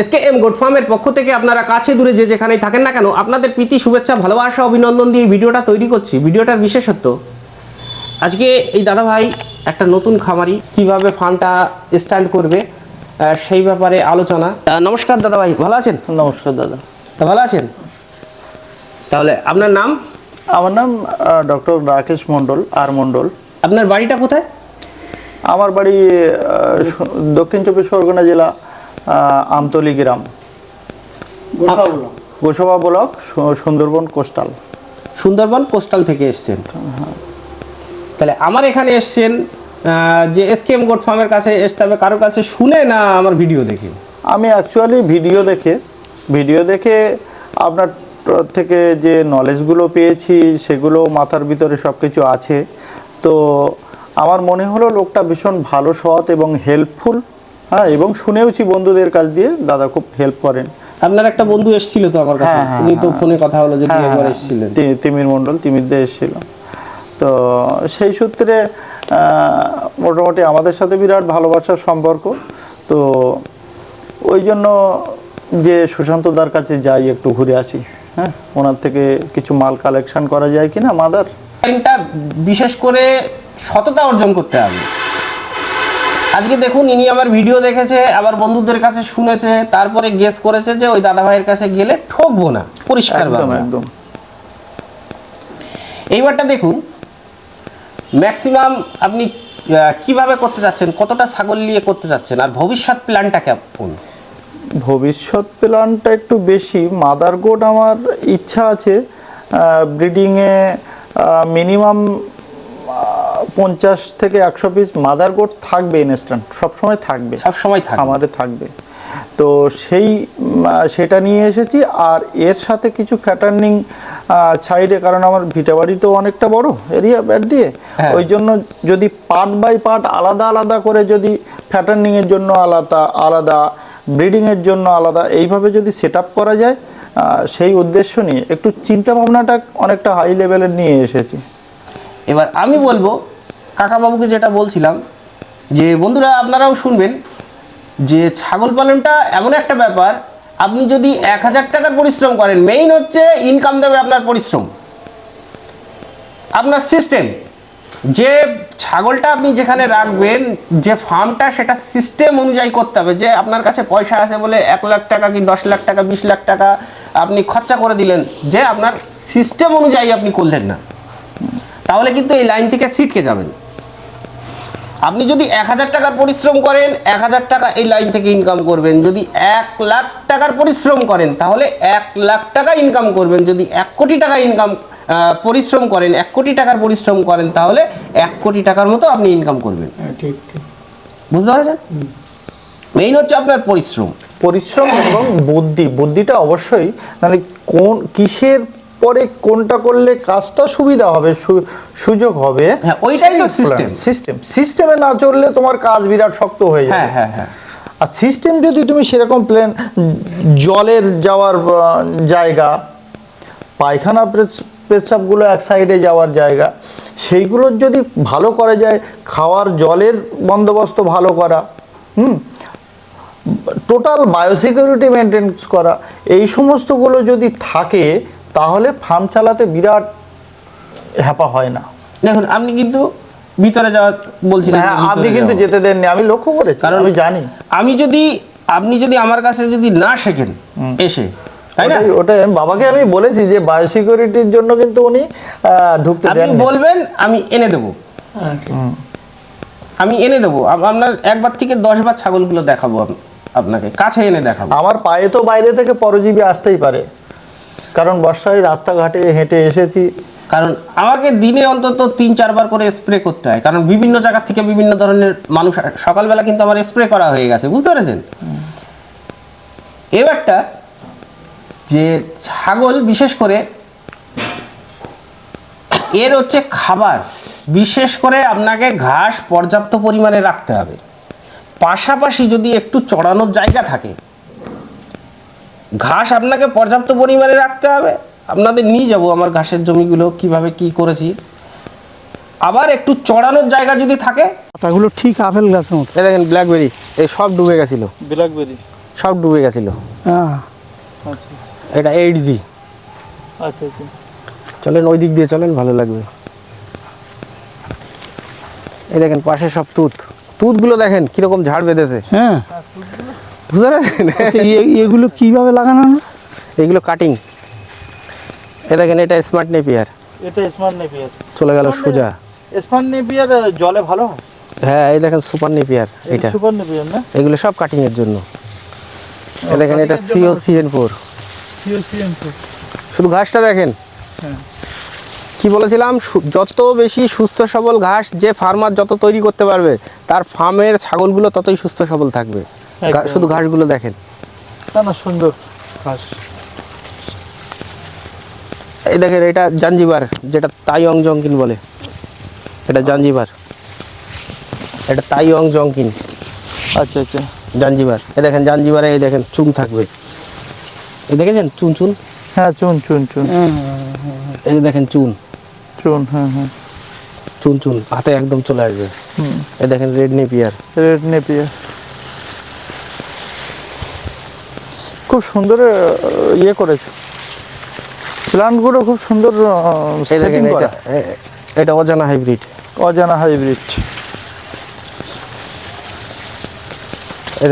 SK M গোড ফার্মের পক্ষ থেকে আপনারা কাছে দূরে যে যেখানেই থাকেন না কেন আপনাদের প্রীতি শুভেচ্ছা ভালোবাসা অভিনন্দন দিয়ে ভিডিওটা তৈরি করছি। ভিডিওটার বিশেষত্ব আজকে এই দাদা ভাই একটা নতুন খামারি কীভাবে ফার্মটা স্ট্যান্ড করবে সেই ব্যাপারে আলোচনা। নমস্কার দাদা ভাই ভালো আছেন? নমস্কার দাদা। তা ভালো আছেন? তাহলে আপনার নাম? আমার নাম ডক্টর রাকেশ মণ্ডল আর মণ্ডল। আপনার বাড়িটা কোথায়? আমার বাড়ি দক্ষিণ চব্বিশ পরগনা জেলা আমতলী গ্রাম Gosaba block. Sundarban coastal. Sundarban coastal থেকে এসছেন। তাহলে আমার এখানে এসছেন যে এসকেএম গোট ফার্মের কাছে আসতে হবে কারোর কাছে শুনে না আমার ভিডিও দেখে? আমি অ্যাকচুয়ালি ভিডিও দেখে ভিডিও দেখে আপনার থেকে যে নলেজগুলো পেয়েছি সেগুলো মাথার ভিতরে সব কিছু আছে। তো আমার মনে হলো লোকটা ভীষণ ভালো সৎ এবং হেল্পফুল হ্যাঁ এবং শুনেওছি বন্ধুদের কাছ দিয়ে দাদা খুব হেল্প করেন। আপনার একটা বন্ধু এসেছিল তো আমার কাছে হ্যাঁ, হ্যাঁ, উনি তো হ্যাঁ। ফোনে কথা হলো যে একবার এসেছিলেন। তিমির মণ্ডল তিমিরদে এসেছিল। তো সেই সূত্রে মোটামুটি আমাদের সাথে বিরাট ভালোবাসার সম্পর্ক। তো ওই জন্য যে সুশান্ত সুশান্তদার কাছে যাই একটু ঘুরে আসি হ্যাঁ? ওনার থেকে কিছু মাল কালেকশন করা যায় কিনা মাদার? বিশেষ করে সততা অর্জন করতে হবে। আজকে দেখুন ইনি আমার ভিডিও দেখেছে আবার বন্ধুদের কাছে শুনেছে তারপরে গেস করেছে যে ওই দাদা ভাইয়ের কাছে গেলে ঠকবো না পরিষ্কার একদম এইবারটা দেখুন ম্যাক্সিমাম আপনি কীভাবে করতে চাচ্ছেন কতটা ছাগল নিয়ে করতে চাচ্ছেন আর ভবিষ্যৎ প্ল্যানটা কেমন? ভবিষ্যৎ প্ল্যানটা একটু বেশি। মাদার গোড আমার ইচ্ছা আছে ব্রিডিংয়ে মিনিমাম পঞ্চাশ থেকে একশো পিস মাদার গোড থাকবে ইনস্ট্যান্ট সবসময় থাকবে। সব সময় থাকে খামারে থাকবে। তো সেই সেটা নিয়ে এসেছি আর এর সাথে কিছু ফ্যাটার্নিং সাইডে কারণ আমার ভিটাবাড়ি তো অনেকটা বড় এরিয়া ব্যাট দিয়ে হ্যাঁ। ওই জন্য যদি পার্ট বাই পার্ট আলাদা আলাদা করে যদি ফ্যাটার্নিংয়ের জন্য আলাদা আলাদা ব্রিডিংয়ের জন্য আলাদা এইভাবে যদি সেট করা যায় সেই উদ্দেশ্য নিয়ে একটু চিন্তা ভাবনাটা অনেকটা হাই লেভেলের নিয়ে এসেছি। এবার আমি বলব কাকাবাবুকে যেটা বলছিলাম যে, বন্ধুরা, আপনারাও শুনবেন যে ছাগল পালনটা এমন একটা ব্যাপার, আপনি যদি এক হাজার টাকার পরিশ্রম করেন মেইন হচ্ছে ইনকাম দেবে আপনার পরিশ্রম। আপনার সিস্টেম যে ছাগলটা আপনি যেখানে রাখবেন, যে ফার্মটা সেটা সিস্টেম অনুযায়ী করতে হবে। যে আপনার কাছে পয়সা আছে বলে এক লাখ টাকা কি দশ লাখ টাকা, বিশ লাখ টাকা আপনি খরচা করে দিলেন, যে আপনার সিস্টেম অনুযায়ী আপনি করলেন না। তাহলে কিন্তু এই লাইন থেকে সিটকে যাবেন। আপনি যদি এক হাজার টাকার পরিশ্রম করেন এক হাজার টাকা এই লাইন থেকে ইনকাম করবেন। যদি এক লাখ টাকার পরিশ্রম করেন তাহলে এক লাখ টাকা ইনকাম করবেন। যদি এক কোটি টাকা ইনকাম পরিশ্রম করেন এক কোটি টাকার পরিশ্রম করেন তাহলে এক কোটি টাকার মতো আপনি ইনকাম করবেন। ঠিক ঠিক। বুঝতে পারছেন? মেইন হচ্ছে আপনার পরিশ্রম। পরিশ্রম এবং বুদ্ধি। বুদ্ধিটা অবশ্যই মানে কোন কিসের পরে কোনটা করলে কাজটা সুবিধা হবে সুযোগ হবে হ্যাঁ, ওইটাই তো system। সিস্টেম সিস্টেমে না চললে তোমার কাজ বিরাট শক্ত হয়ে হ্যাঁ যাবে। হ্যাঁ হ্যাঁ আর সিস্টেম যদি তুমি সেরকম প্ল্যান জলের যাওয়ার জায়গা পায়খানা পেচ্ছাপগুলো এক সাইডে যাওয়ার জায়গা সেইগুলোর যদি ভালো করা যায় খাওয়ার জলের বন্দোবস্ত ভালো করা হুম টোটাল বায়োসিকিউরিটি মেনটেন্স করা এই সমস্তগুলো যদি থাকে তাহলে ফার্ম চালাতে বিরাট হ্যাপা হয় না। দেখুন আপনি কিন্তু ভিতরে যাওয়া বলছিলেন হ্যাঁ আপনি কিন্তু যেতে দেননি আমি লক্ষ্য করেছি কারণ আমি জানি। আমি যদি আপনি যদি আমার কাছে যদি না শেখেন এসে তাই না? ওটাই আমি বাবাকে আমি বলেছি যে বায়োসিকিউরিটির জন্য কিন্তু উনি ঢুকতে আপনি দেন বলবেন আমি এনে দেবো। আমি এনে দেবো। আপনার একবার থেকে দশ বার ছাগলগুলো দেখাবো আপ- আপনাকে কাছে এনে দেখাবো। আমার পায়ে তো বাইরে থেকে পরজীবী আসতেই পারে। কারণ বর্ষায় রাস্তাঘাটে হেঁটে এসেছি। কারণ আমাকে দিনে অন্তত তিন, চারবার করে স্প্রে করতে হয়। কারণ বিভিন্ন জায়গা থেকে বিভিন্ন ধরনের মানুষ সকালবেলা কিন্তু আমার স্প্রে করা হয়ে গেছে, বুঝতে পেরেছেন? এবারটা যে ছাগল, বিশেষ করে এর হচ্ছে খাবার। বিশেষ করে আপনাকে ঘাস পর্যাপ্ত পরিমাণে রাখতে হবে। পাশাপাশি যদি একটু চড়ানোর জায়গা থাকে ঘাস আপনাকে পর্যাপ্ত পরিমাণে রাখতে হবে। আপনাদের নিয়ে যাব আমার ঘাসের জমিগুলো কীভাবে কি করেছি। আবার একটু চড়ানোর জায়গা যদি থাকে। পাতাগুলো ঠিক আপেল গাছের মতো। এই দেখেন ব্ল্যাকবেরি এই সব ডুবে গেছিল। ব্ল্যাকবেরি সব ডুবে গেছিল। হ্যাঁ। আচ্ছা। এটা এইট জি আচ্ছা আচ্ছা। চলেন ওই দিক দিয়ে চলেন ভালো লাগবে। এই দেখেন পাশে সব তুত। তুতগুলো দেখেন কীরকম ঝাড় বেঁধেছে। হ্যাঁ। বুঝতে পারছেন? আচ্ছা এগুলো কীভাবে লাগানো না এইগুলো কাটিং এ দেখেন এটা স্মার্ট নেপিয়ার এটা স্মার্ট নেপিয়ার চলে গেল সোজা। স্মার্ট নেপিয়ার জলে ভালো? হ্যাঁ এই দেখেন সুপার নেপিয়ার এটা। সুপার নেপিয়ার না? এগুলো সব কাটিং এর জন্য। এ দেখেন এটা সিও সিএন ফোর শুধু ঘাসটা দেখেন। হ্যাঁ। কি বলেছিলাম? যত বেশি সুস্থ সবল ঘাস যে ফার্মার যত তৈরি করতে পারবে তার ফার্মের ছাগলগুলো ততই সুস্থ সবল থাকবে। শুধু ঘাসগুলো দেখেন। না না সুন্দর ঘাস। এই দেখেন এটা জাঞ্জিবার যেটা তাইয়ং জংকিন বলে। এটা জাঞ্জিবার। এটা তাইয়ং জংকিন। আচ্ছা আচ্ছা। জাঞ্জিবার। এই দেখেন জাঞ্জিবারে এই দেখেন চুন থাকবে। এই দেখেছেন? চুন চুন? হ্যাঁ চুন চুন চুন। এই দেখেন চুন। চুন হ্যাঁ হ্যাঁ। চুন চুন হাতে একদম চলে আসবে। এই দেখেন রেড নেপিয়ার। Red Napier. খুব সুন্দর ইয়ে করেছে। প্লান্টগুলো খুব সুন্দর সেটিং করা। এটা অজানা হাইব্রিড অজানা হাইব্রিড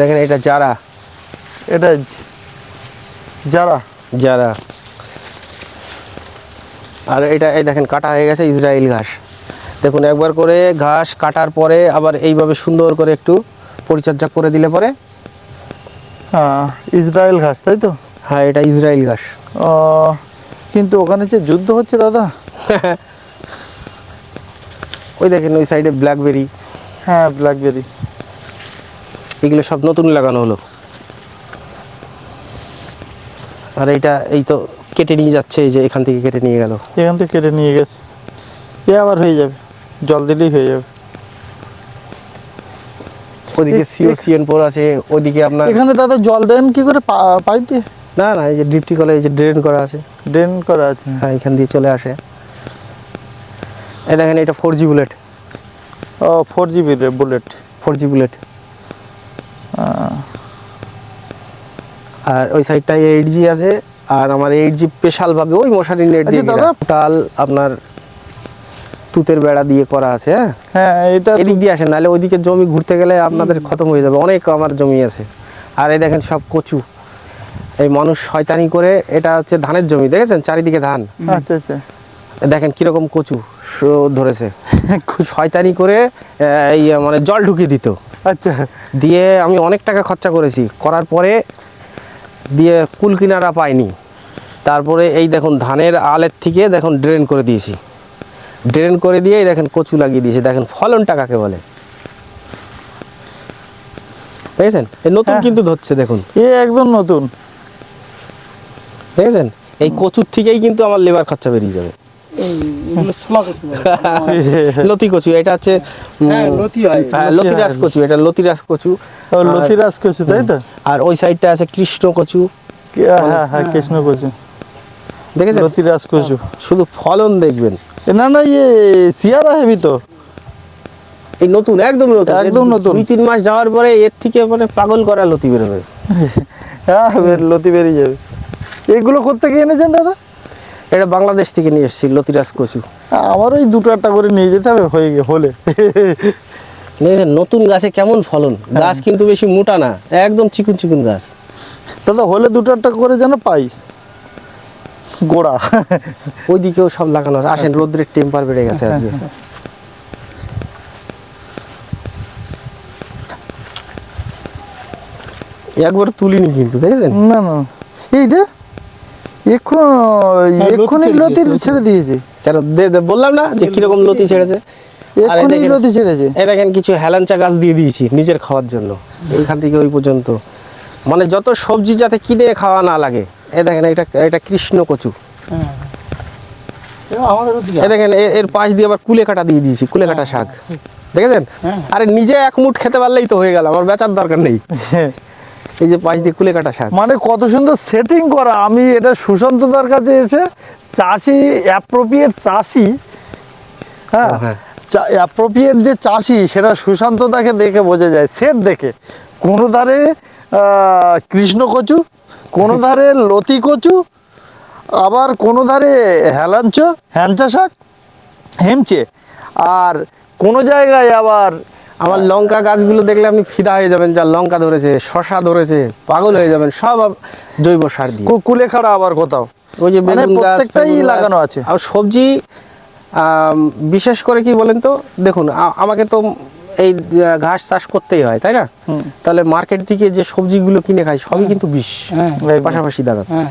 দেখেন এটা যারা এটা যারা যারা আর এটা এই দেখেন কাটা হয়ে গেছে ইসরায়েল ঘাস। দেখুন একবার করে ঘাস কাটার পরে আবার এইভাবে সুন্দর করে একটু পরিচর্যা করে দিলে পরে ইসরায়েল ঘাস তাই তো? হ্যাঁ এটা ইসরায়েল ঘাস। কিন্তু ওখানে যে যুদ্ধ হচ্ছে দাদা? ওই দেখেন ওই সাইডে ব্ল্যাকবেরি হ্যাঁ ব্ল্যাকবেরি এগুলো সব নতুন লাগানো হলো। আর এইটা এই তো কেটে নিয়ে যাচ্ছে এই যে এখান থেকে কেটে নিয়ে গেল। এখান থেকে কেটে নিয়ে গেছে। এ আবার হয়ে যাবে জল দিলেই হয়ে যাবে। ওদিকে সিও সিএন ফোর আছে ওদিকে আপনার এখানে দাদা জল দেন কি করে পাইপ দিয়ে? না না এই যে ডিপটি কলে এই যে ড্রেন করা আছে। ড্রেন করা আছে। হ্যাঁ এখান দিয়ে চলে আসে। এই দেখেন এটা ফোর জি বুলেট ও four GB bullet four G bullet আর ওই সাইডটায় এইট জি আছে আর আমার এইট জি স্পেশাল ভাবে ওই মশারি নেট আচ্ছা দিয়ে দাদা। টাল আপনার তুতের বেড়া দিয়ে করা আছে হ্যাঁ? হ্যাঁ এটা এদিক দিয়ে আসেন নাহলে ওইদিকে জমি ঘুরতে গেলে আপনাদের খতম হয়ে যাবে অনেক আমার জমি আছে। আর এই দেখেন সব কচু। এই মানুষ শয়তানি করে এটা হচ্ছে ধানের জমি দেখেছেন? চারিদিকে ধান। আচ্ছা আচ্ছা। দেখেন কীরকম কচু ধরেছে। শয়তানি করে এই মানে জল ঢুকিয়ে দিত। আচ্ছা। দিয়ে আমি অনেক টাকা খরচা করেছি। করার পরে দিয়ে কুল কিনারা পাইনি। তারপরে এই দেখুন ধানের আলের থেকে দেখুন ড্রেন করে দিয়েছি। ড্রেন করে দিয়ে দেখেন কচু লাগিয়ে দিয়েছি। দেখেন ফলনটা কাকে বলে? দেখেছেন? এই নতুন হ্যাঁ। কিন্তু ধরছে দেখুন। এ একদম নতুন। দেখেছেন? এই কচুর থেকেই কিন্তু আমার লেবার খরচা বেরিয়ে যাবে। লতি কচু এটা হচ্ছে হ্যাঁ, লতি হয়। কচু এটা লতিরাজ কচু। লতিরাজ কচু তাই তো? আর ওই সাইডটা আছে কৃষ্ণ কচু। হ্যাঁ হ্যাঁ কৃষ্ণ কচু। দেখেছেন? লতিরাজ কচু। শুধু ফলন দেখবেন। না না ইয়ে সিয়ারা হেবি তো। এই নতুন একদম নতুন একদম নতুন। দুই তিন মাস যাওয়ার পরে এর থেকে মানে পাগল করা লতি বেরোবে হ্যাঁ লতি বেরিয়ে যাবে। এগুলো করতে গিয়ে এনেছেন দাদা? এটা বাংলাদেশ থেকে নিয়ে এসেছি লতিরাজ কচু। আমার ওই দুটো একটা করে নিয়ে যেতে হবে হয়ে গে হলে। নতুন গাছে কেমন ফলন? গাছ কিন্তু বেশি মোটা না একদম চিকুন চিকুন গাছ। দাদা হলে দুটো একটা করে যেন পাই। গোড়া। ওইদিকেও সব লাগানো আছে। আসেন রোদ্রের টেম্পার বেড়ে গেছে আজকে। একবার তুলিনি কিন্তু দেখেছেন? না না। এই দে এখন হ্যাঁ, লতি ছেড়ে দিয়েছে, কেন? দে- দে- বললাম না যে কীরকম লতি ছেড়েছে? এক্ষুনি লতি ছেড়েছে। এই দেখেন কিছু হেলাঞ্চা গাছ দিয়ে দিয়েছি নিজের খাওয়ার জন্য। এইখান থেকে ওই পর্যন্ত। মানে যত সবজি যাতে কিনে খাওয়া না লাগে এই দেখেন এটা এটা কৃষ্ণ কচু। আমাদের দেখেন এর পাশ দিয়ে আবার কুলে কাটা দিয়ে দিয়েছি কুলে কাটা শাক। দেখেছেন? হ্যাঁ। আরে নিজে এক মুঠ খেতে পারলেই তো হয়ে গেল আমার বেচার দরকার নেই। এই যে পাশ দিয়ে কুলে কাটা শাক। মানে কত সুন্দর সেটিং করা। আমি এটা সুশান্ত সুশান্তদার কাছে এসে চাষি অ্যাপ্রোপ্রিয়েট চাষি হ্যাঁ হ্যাঁ। অ্যাপ্রোপ্রিয়েট যে চাষি সেটা সুশান্তদাকে দেখে বোঝা যায়। সেট দেখে। কোনো আহ, কৃষ্ণ কচু কোনো ধারে লতি কচু আবার কোনো ধারে হেলাঞ্চ হ্যাঞ্চা শাক হেমচে। আর কোনো জায়গায় আবার আমার লঙ্কা গাছগুলো দেখলে আপনি ফিদা হয়ে যাবেন যা লঙ্কা ধরেছে শশা ধরেছে পাগল হয়ে যাবেন সব জৈব সার দিয়ে। কুলেখাড়া আবার কোথাও। ওই যে মানে বেগুন গাছ প্রত্যেকটাই লাগানো আছে। আর সবজি বিশেষ করে কি বলেন তো? দেখুন আমাকে তো এই ঘাস চাষ করতেই হয় তাই না? তাহলে মার্কেট থেকে যে সবজিগুলো কিনে খাই সবই কিন্তু বিষ। হ্যাঁ। পাশাপাশি দাঁড়ান হ্যাঁ।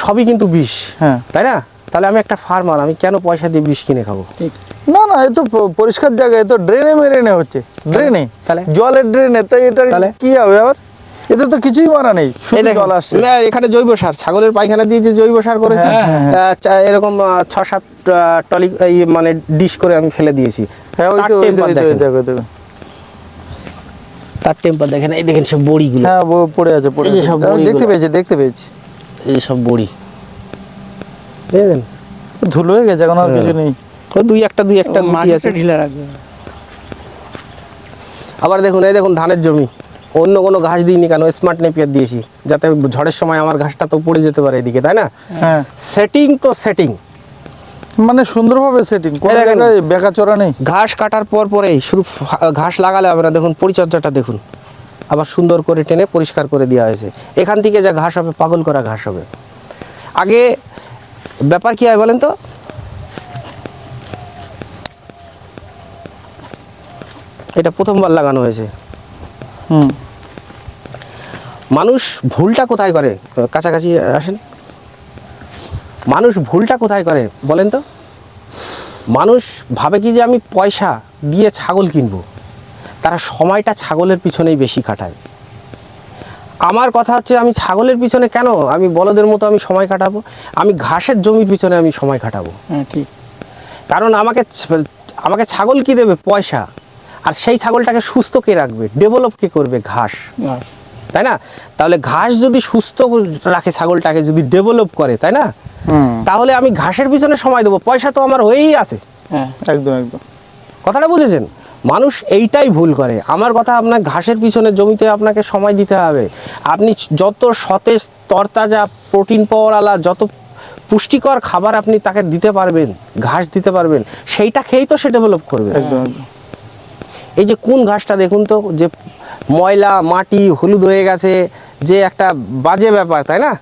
সবই কিন্তু বিষ হ্যাঁ। তাই না? তাহলে আমি একটা ফার্মার আমি কেন পয়সা দিয়ে বিষ কিনে খাব? না না এ তো পরিষ্কার জায়গা এ তো ড্রেনে মেরেনে হচ্ছে। ড্রেনে তাহলে? জলের ড্রেনে তাই এটা তাহলে? কি হবে আবার? এতে তো কিছুই মারা নেই এই শুধু দেখেন, জল আসছে। না, এখানে জৈব সার ছাগলের পায়খানা দিয়ে যে জৈব সার করেছি হ্যাঁ, হ্যাঁ, চা- এরকম ছ সাত টলি মানে ডিশ করে আমি ফেলে দিয়েছি। হ্যাঁ তার টেম্পার দেখেন। এই দেখেন সব বড়িগুলো। হ্যাঁ ও পড়ে আছে পড়ে আছে। সব দেখতে পেয়েছি দেখতে পেয়েছি। এই সব বড়ি। দেখেন? ধুলো হয়ে গেছে এখন আর কিছু নেই। দুই একটা দুই একটা গুটি আছে। ঢিলা রাখবে। আবার দেখুন এই দেখুন ধানের জমি। অন্য কোনো ঘাস দিইনি কেন? স্মার্ট নেপিয়ার দিয়েছি। যাতে ঝড়ের সময় আমার ঘাসটা তো পড়ে যেতে পারে এদিকে তাই না? হ্যাঁ। সেটিং তো সেটিং মানে সুন্দরভাবে সেটিং কোনো এই দেখেন। জায়গায় বেকা চড়া নেই। ঘাস কাটার পর পরেই শুধু ঘাস লাগালে হবে না দেখুন পরিচর্যাটা দেখুন। আবার সুন্দর করে টেনে পরিষ্কার করে দেওয়া হয়েছে। এখান থেকে যা ঘাস হবে পাগল করা ঘাস হবে। আগে ব্যাপার কি হয় বলেন তো? এটা প্রথমবার লাগানো হয়েছে। মানুষ ভুলটা কোথায় করে? কাছাকাছি আসেন। মানুষ ভুলটা কোথায় করে বলেন তো? মানুষ ভাবে কি যে আমি পয়সা দিয়ে ছাগল কিনবো? তারা সময়টা ছাগলের পিছনেই বেশি কাটায় আমার কথা হচ্ছে আমি ছাগলের পিছনে কেন? আমি বলদের মতো আমি সময় কাটাবো? আমি ঘাসের জমির পিছনে আমি সময় কাটাবো? হ্যাঁ কারণ আমাকে আমাকে ছাগল কি দেবে? পয়সা। আর সেই ছাগলটাকে সুস্থ কে রাখবে? ডেভেলপ কে করবে ঘাস? তাই না? তাহলে ঘাস যদি সুস্থ রাখে ছাগলটাকে যদি ডেভেলপ করে তাই না? তাহলে আমি ঘাসের পিছনে সময় দেবো। পয়সা তো আমার হয়েই আছে। হ্যাঁ। একদম একদম। কথাটা বুঝেছেন? মানুষ এইটাই ভুল করে। আমার কথা আপনার ঘাসের পিছনে জমিতে আপনাকে সময় দিতে হবে। আপনি যত সতেজ তরতাজা প্রোটিন পাওয়ারওয়ালা যত পুষ্টিকর খাবার আপনি তাকে দিতে পারবেন ঘাস দিতে পারবেন সেইটা খেয়েই তো সে ডেভেলপ করবে। একদম একদম। এই যে কোন ঘাসটা দেখুন তো যে ময়লা মাটি হলুদ হয়ে গেছে যে একটা বাজে ব্যাপার তাই না?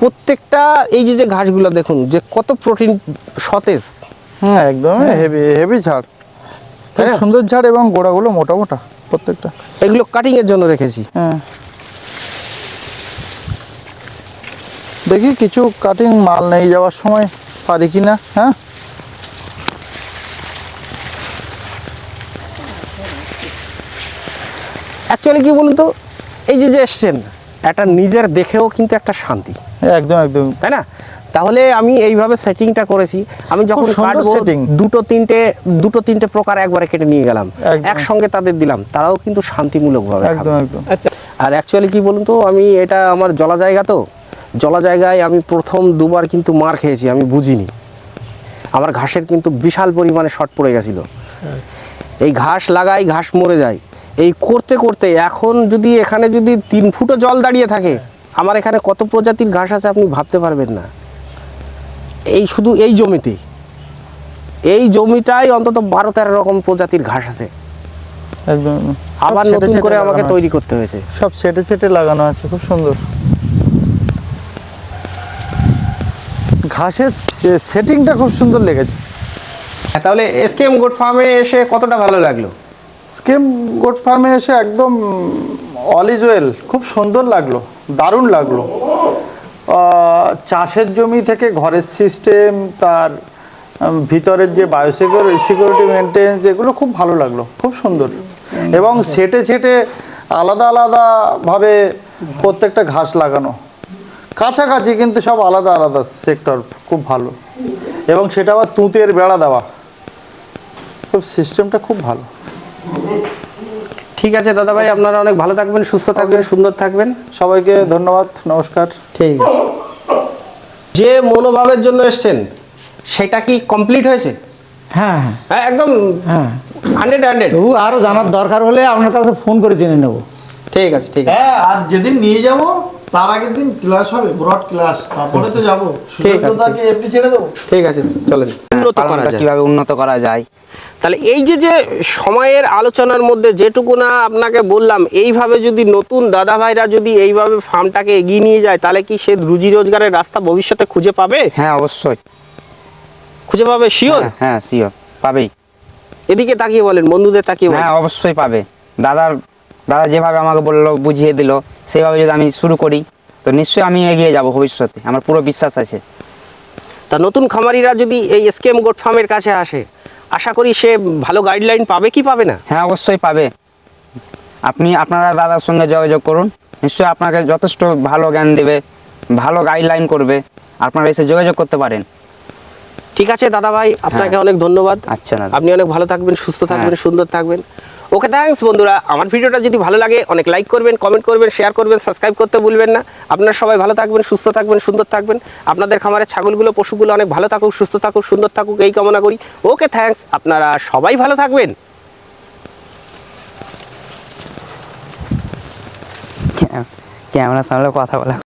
প্রত্যেকটা এই যে যে ঘাসগুলো দেখুন যে কত প্রোটিন সতেজ। হ্যাঁ একদম হেভি হেভি ঝাড়। তাই খুব? সুন্দর ঝাড় এবং গোড়াগুলো মোটা মোটা প্রত্যেকটা। এগুলো কাটিং এর জন্য রেখেছি। হ্যাঁ। দেখি কিছু কাটিং মাল নিয়ে যাওয়ার সময় পারি কি না হ্যাঁ? অ্যাকচুয়ালি কি বলুন তো এই যে যে এসছেন একটা নিজের দেখেও কিন্তু একটা শান্তি। একদম একদম। তাই না? তাহলে আমি এইভাবে সেটিংটা করেছি। আমি যখন কাটবো দুটো তিনটে দুটো তিনটে প্রকার একবারে কেটে নিয়ে গেলাম। একসঙ্গে তাদের দিলাম। তারাও কিন্তু শান্তিমূলকভাবে খাবে। একদম একদম। আচ্ছা। আর অ্যাকচুয়ালি কি বলুন তো আমি এটা আমার জলা জায়গা তো। জলা জায়গায় আমি প্রথম দুবার কিন্তু মার খেয়েছি আমি বুঝিনি। আমার ঘাসের কিন্তু বিশাল পরিমাণে শর্ট পড়ে গেছিল। এই ঘাস লাগাই ঘাস মরে যায়। এই করতে করতে এখন যদি এখানে যদি তিন ফুটও জল দাঁড়িয়ে থাকে আমার এখানে কত প্রজাতির ঘাস আছে আপনি ভাবতে পারবেন না। এই শুধু এই জমিতে। এই জমিটাই অন্তত বারো তেরো রকম প্রজাতির ঘাস আছে। একদম। আবার নতুন করে আমাকে তৈরি করতে হয়েছে। সব সেটে সেটে লাগানো আছে খুব সুন্দর। ঘাসের সেটিংটা খুব সুন্দর লেগেছে। তাহলে এসকেএম গোট ফার্মে এসে কতটা ভালো লাগল? স্কিম গোট ফার্মে এসে একদম অল ইজ ওয়েল। খুব সুন্দর লাগল, দারুণ লাগল। চাষের জমি থেকে ঘরের সিস্টেম, তার ভিতরের যে বায়োসিকিউর, সিকিউরিটি মেনটেন্স এগুলো খুব ভালো লাগল, খুব সুন্দর। এবং সেটে সেটে আলাদা আলাদাভাবে প্রত্যেকটা ঘাস লাগানো। কাছাকাছি কিন্তু সব আলাদা আলাদা সেক্টর খুব ভালো। এবং সেটা আবার তুঁতের বেড়া দেওয়া। খুব সিস্টেমটা খুব ভালো। ঠিক আছে দাদা ভাই আপনারা অনেক ভালো থাকবেন সুস্থ থাকবেন সুন্দর থাকবেন। সবাইকে ধন্যবাদ নমস্কার। ঠিক আছে। যে মনোভাবের জন্য এসছেন সেটা কি কমপ্লিট হয়েছে? হ্যাঁ হ্যাঁ। হ্যাঁ একদম হ্যাঁ। হান্ড্রেড হান্ড্রেড তবু আরও জানার দরকার হলে আপনার কাছে ফোন করে জেনে নেব। ঠিক আছে ঠিক আছে। হ্যাঁ আর যেদিন নিয়ে যাব তার আগের দিন ক্লাস হবে ব্রড ক্লাস তারপরে তো যাব। ঠিক আছে, এমনি ছেড়ে দেবো। ঠিক আছে চলেন। উন্নত করা যায়। কীভাবে উন্নত করা যায়? তাহলে এই যে যে সময়ের আলোচনার মধ্যে যেটুকু না আপনাকে বললাম এইভাবে যদি নতুন দাদা ভাইরা যদি এইভাবে ফার্মটাকে এগিয়ে নিয়ে যায় তাহলে কি সে রুজি রোজগারের রাস্তা ভবিষ্যতে খুঁজে পাবে? হ্যাঁ অবশ্যই। খুঁজে পাবে? শিওর হ্যাঁ, হ্যাঁ শিওর পাবেই। এদিকে তাকিয়ে বলেন বন্ধুদের তাকিয়ে বলেন। হ্যাঁ অবশ্যই পাবে। দাদার দাদা যেভাবে আমাকে বলল বুঝিয়ে দিল সেইভাবে যদি আমি শুরু করি তো নিশ্চয়ই আমি এগিয়ে যাব ভবিষ্যতে। আমার পুরো বিশ্বাস আছে। তা নতুন খামারিরা যদি এই এসকেএম গোট ফার্মের কাছে আসে আশা করি সে ভালো গাইডলাইন পাবে কি পাবে না? হ্যাঁ অবশ্যই পাবে। আপনি আপনারা দাদার সঙ্গে যোগাযোগ করুন। নিশ্চয়ই আপনাকে যথেষ্ট ভালো জ্ঞান দেবে ভালো গাইডলাইন করবে। আপনারা এসে যোগাযোগ করতে পারেন। ঠিক আছে দাদা ভাই আপনাকে হ্যাঁ। অনেক ধন্যবাদ। আচ্ছা আপনি অনেক ভালো থাকবেন সুস্থ থাকবেন হ্যাঁ। সুন্দর থাকবেন। ওকে থ্যাঙ্কস বন্ধুরা। আমার ভিডিওটা যদি ভালো লাগে, অনেক লাইক করবেন কমেন্ট করবেন শেয়ার করবেন সাবস্ক্রাইব করতে ভুলবেন না। আপনারা সবাই ভালো থাকবেন, সুস্থ থাকবেন, সুন্দর থাকবেন। আপনাদের খামারের ছাগলগুলো, পশুগুলো অনেক ভালো থাকুক, সুস্থ থাকুক, সুন্দর থাকুক, এই কামনা করি। ওকে থ্যাঙ্কস আপনারা সবাই ভালো থাকবেন। ক্যামেরা সামনে কথা বলা